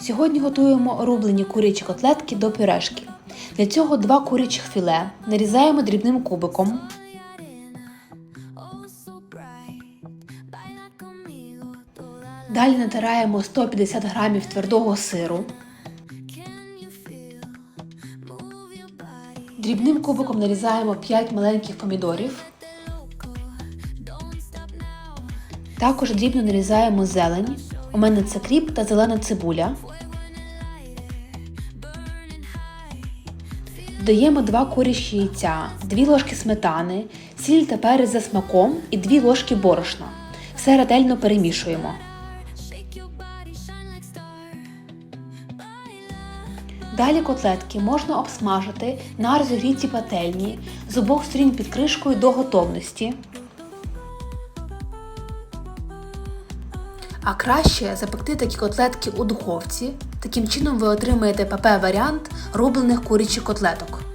Сьогодні готуємо рублені курячі котлетки до пюрешки. Для цього два курячих філе нарізаємо дрібним кубиком. Далі натираємо 150 грамів твердого сиру. Дрібним кубиком нарізаємо 5 маленьких помідорів. Також дрібно нарізаємо зелень. У мене це кріп та зелена цибуля. Додаємо 2 курячі яйця, 2 ложки сметани, сіль та перець за смаком і 2 ложки борошна. Все ретельно перемішуємо. Далі котлетки можна обсмажити на розігрітій пательні з обох сторін під кришкою до готовності. А краще запекти такі котлетки у духовці. Таким чином ви отримаєте ПП-варіант рублених курячих котлеток.